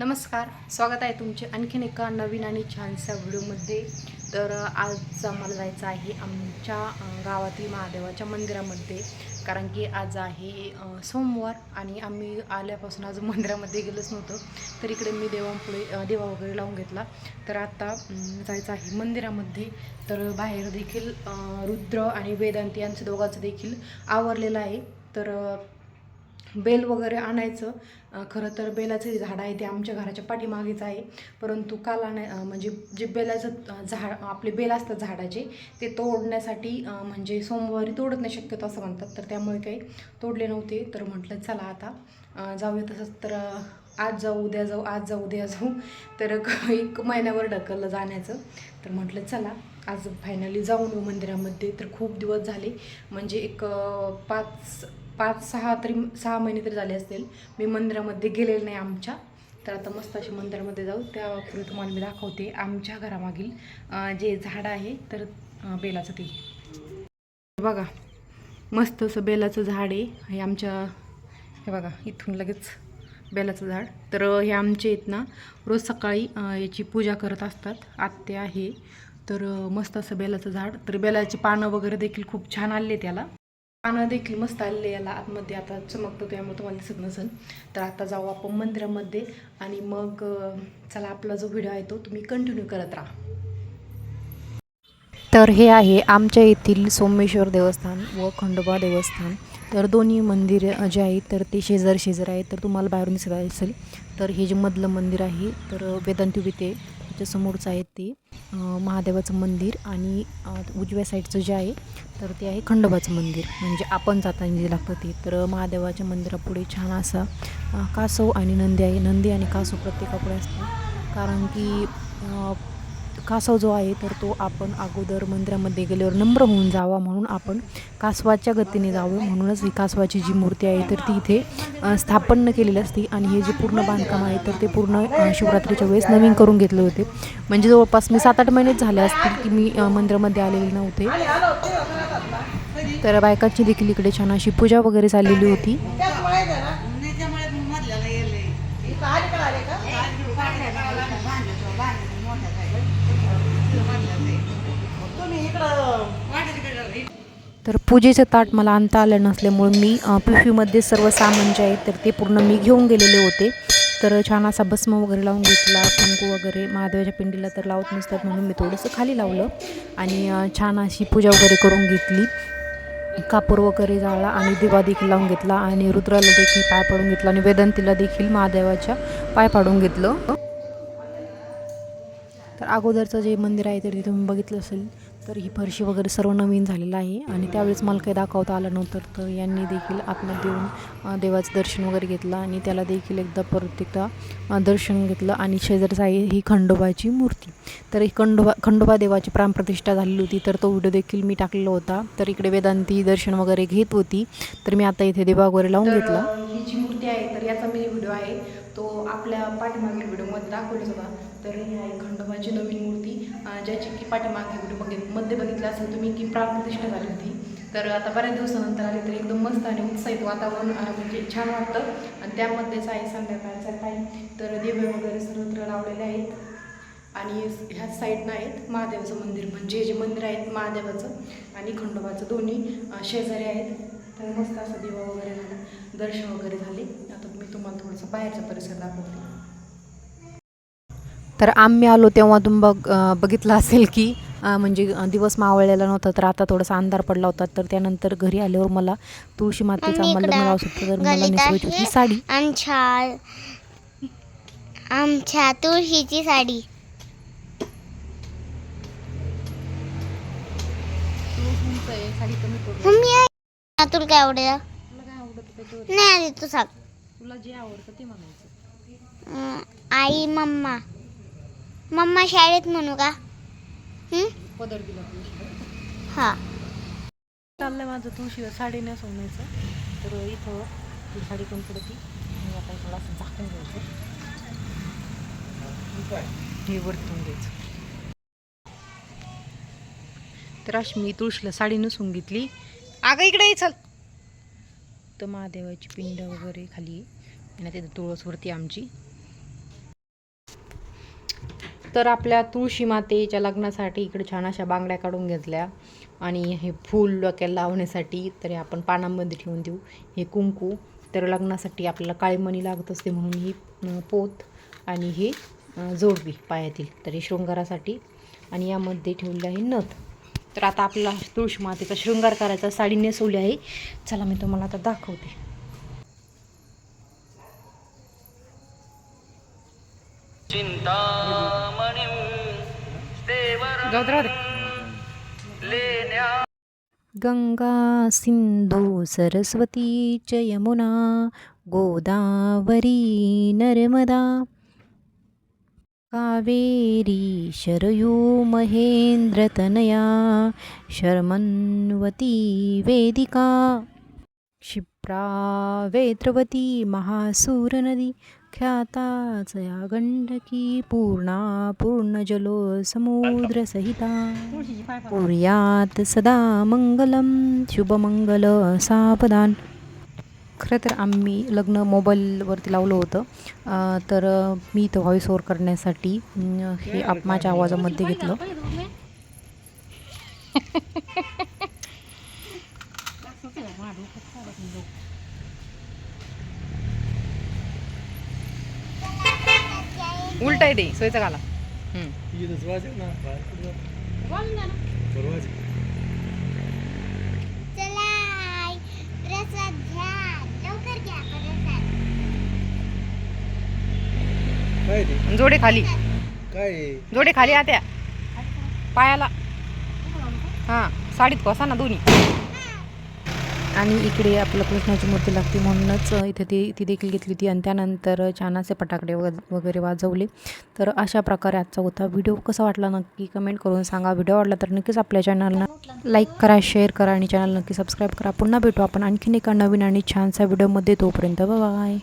नमस्कार स्वागत आहे तुमचे आणखीन एका नवीन आणि छानशा व्हिडिओमध्ये. तर आज आम्हाला जायचं आहे आमच्या गावातील महादेवाच्या मंदिरामध्ये. कारण की आज आहे सोमवार आणि आम्ही आल्यापासून आज मंदिरामध्ये गेलोच नव्हतं. तर इकडे मी देवापुढे देवा वगैरे लावून घेतला. तर आता जायचं आहे मंदिरामध्ये. तर बाहेर देखील रुद्र आणि वेदांती यांचं दोघांचं देखील आवरलेलं आहे. तर बेल वगैरे आणायचं. खरं तर बेलाचं जे झाड आहे ते आमच्या घराच्या पाठीमागेच आहे. परंतु काल आणाय म्हणजे जे बेलाचं झाड आपले बेल असतात झाडाचे ते तोडण्यासाठी म्हणजे सोमवारी तोडत नाही शक्यतो असं म्हणतात. तर त्यामुळे काही तोडले नव्हते. तर म्हटलं चला आता जाऊया तसंच. तर आज जाऊ उद्या जाऊ आज जाऊ उद्या जाऊ. तर एक महिन्यावर ढकललं जाण्याचं. तर म्हटलं चला आज फायनली जाऊन मंदिरामध्ये. तर खूप दिवस झाले. म्हणजे एक पाच पाच सहा तरी सहा महिने तरी झाले असतील. मी मंदिरामध्ये गेलेले नाही आमच्या. तर आता मस्त असे मंदिरामध्ये जाऊ. त्या पुढे तुम्हाला मी दाखवते आमच्या घरामागील जे झाड आहे तर बेलाचं ते. बघा. मस्त असं बेलाचं झाड आहे. हे आमच्या हे बघा इथून लगेच बेलाचं झाड. तर हे आमचे आहेत ना रोज सकाळी याची पूजा करत असतात. आत्या आहे. तर मस्त असं बेलाचं झाड. तर बेलाची पानं वगैरे देखील खूप छान आले त्याला पानं देखील मस्त आलेले याला आतमध्ये आता चमकतो त्यामुळे तुम्हाला दिसत नसेल. तर आता जाऊ आपण मंदिरामध्ये आणि मग चला आपला जो व्हिडिओ आहे तो तुम्ही कंटिन्यू करत राहा. तर हे आहे आमच्या येथील सोमेश्वर देवस्थान व खंडोबा देवस्थान. तर दोन्ही मंदिर जे आहेत तर ते शेजार शेजार आहेत. तर तुम्हाला बाहेरून दिसत असेल तर हे जे मधलं मंदिर आहे तर वेदांती विते त्याच्यासमोरचं आहे ते. महादेवाचं मंदिर आणि उजव्या साईडचं जे आहे तर ते आहे खंडोबाचं मंदिर. म्हणजे आपण जाताना जे लागतं ते. तर महादेवाच्या मंदिरापुढे छान असा कासव आणि नंदी आहे. नंदी आणि कासव प्रत्येकापुढे असतं कारण की कासव जो आहे तर तो आपण अगोदर मंदिरामध्ये गेल्यावर नम्र होऊन जावा म्हणून आपण कासवाच्या गतीने जावं म्हणूनच ही कासवाची जी मूर्ती आहे तर ती इथे स्थापन केलेली असते. आणि हे जे पूर्ण बांधकाम आहे तर ते पूर्ण शिवरात्रीच्या वेळेस नवीन करून घेतले होते. म्हणजे जवळपास मी सात आठ महिनेच झाले असतील की मी मंदिरामध्ये आलेले नव्हते. तर बायकांची देखील इकडे छान अशी पूजा वगैरे झालेली होती. तर पूजेचं ताट मला आणता आलं नसल्यामुळे मी अ, पिशवीमध्ये सर्व सामान जे आहे तर ते पूर्ण मी घेऊन गेलेले होते. तर छान असा भस्म वगैरे लावून घेतला कुंकू वगैरे महादेवाच्या पिंडीला तर लावत नसतात म्हणून मी थोडंसं खाली लावलं आणि छान अशी पूजा वगैरे करून घेतली. कापूर वगैरे जाळला आणि दिवा देखील लावून घेतला आणि रुद्राला देखील पाय पाडून घेतला आणि वेदंतीला देखील महादेवाच्या पाय पाडून घेतलं. तर अगोदरचं जे मंदिर आहे तर तिथे तुम्ही बघितलं असेल तर ही फरशी वगैरे सर्व नवीन झालेलं आहे. आणि त्यावेळेस मला काही दाखवता आलं नव्हतं तर यांनी देखील आतमध्ये येऊन अ, देवाचं दर्शन वगैरे घेतलं आणि त्याला देखील एकदा परत एकदा दर्शन घेतलं. आणि शेजारचं आहे ही खंडोबाची मूर्ती. तर ही खंडोबा खंडोबा देवाची प्राणप्रतिष्ठा झालेली होती तर तो व्हिडिओ देखील मी टाकलेला होता. तर इकडे वेदांती दर्शन वगैरे घेत होती तर मी आता इथे देवा वगैरे लावून घेतला. ही जी मूर्ती आहे तर याचा मी व्हिडिओ आहे तो आपल्या पाठीमागील व्हिडिओमध्ये दाखवलाच होता. तर ही आहे खंडोबाची नवीन मूर्ती ज्याची की पाठीमागे व्हिडिओ बघित मध्ये बघितलं असेल तुम्ही की प्राणप्रतिष्ठा झाली होती. तर आता बऱ्याच दिवसानंतर आली तर एकदम मस्त आणि उत्साहित वातावरण म्हणजे छान वाटतं. आणि त्यामध्येच आहे संध्याकाळचा टाईम तर दिवे वगैरे सर्वत्र लावलेले आहेत. आणि ह्या साईडनं आहेत महादेवाचं मंदिर. म्हणजे जे मंदिर आहेत महादेवाचं आणि खंडोबाचं दोन्ही शेजारी आहेत. तर मस्त असं दिवा वगैरे झाला दर्शन वगैरे झाले. आता मी तुम्हाला थोडंसं बाहेरचा परिसर दाखवते. तर आम्ही आलो तेव्हा तुम्ही बघ बघितलं असेल की म्हणजे दिवस मावळलेला नव्हता तर आता थोडासा अंधार पडला होता. तर त्यानंतर घरी आल्यावर मला तुळशी मातेचा आम्ही मला होतं तर मला नेसवायची होती. साडी. आमच्या आमच्या तुळशीची साडी. तुला काय आवडेल तुला काय आवडतं? त्याच्यावर नाही आधी तू सांग. तुला जे आवडतं ते म्हणायचं. आई मम्मा. मम्मा शाळेत म्हणू का? हं? तुळशी चाललंय माझं तुळशीला साडी नेसवण्याचं तर इथं ती साडी कमी पडती आणि आता थोडं असं झाकून घ्यायचं हे वरतून घ्यायचं. तर अशी मी तुळशीला साडी नेसून घेतली. अगं इकडे चल. तर महादेवाची पिंड वगैरे खाली तिथे तुळस वरती आमची. तर आपल्या तुळशी मातेच्या लग्नासाठी इकडे छान अशा बांगड्या काढून घेतल्या. आणि हे फूल डोक्याला लावण्यासाठी तरी आपण पानांमध्ये ठेवून देऊ. हे कुंकू. तर लग्नासाठी आपल्याला काळीमणी लागत असते म्हणून ही पोत आणि हे जोडवी पायातील. तर हे शृंगारासाठी. आणि यामध्ये ठेवले आहे नथ. तर आता आपला तुळशी मातेचा शृंगार करायचा. साडी नेसवली आहे. चला मी तुम्हाला आता दाखवते. जाऊ दे, राहू दे. गंगा सिंधू सरस्वती च यमुना गोदावरी नर्मदा कावेरी शरयू महेंद्रतनया शर्मन्वती वेदिका क्षिप्रा वेत्रवती महासूरनदी ख्याताचया गंडकी पूर्णा पूर्णजलो समुद्रसहिता कुर्यात सदा मंगलम शुभमंगल सापदान खरं तर आम्ही लग्न मोबाईलवरती लावलं होतं. तर मी इथं व्हॉइस ओवर करण्यासाठी हे आप माझ्या आवाजामध्ये घेतलं. उलट आहे ते सोयचं घाला चला प्रसाद घ्या लवकर घ्या प्रसाद काय ते जोडे खाली. काय जोडे खाली आत्या. पायाला. हां साडीत कोसा ना दोन्ही. आणि इकडे आपलं कृष्णाची मूर्ती लागते म्हणूनच इथे ती ती देखील घेतली होती. आणि त्यानंतर छान असे फटाकडे वग वगैरे वाजवले. तर अशा प्रकारे आजचा होता व्हिडिओ. कसा वाटला नक्की कमेंट करून सांगा. व्हिडिओ आवडला तर नक्कीच आपल्या चॅनलला लाईक करा शेअर करा आणि चॅनल नक्की सबस्क्राईब करा. पुन्हा भेटू आपण आणखीन एका नवीन आणि छानसा व्हिडिओमध्ये. तोपर्यंत बाय.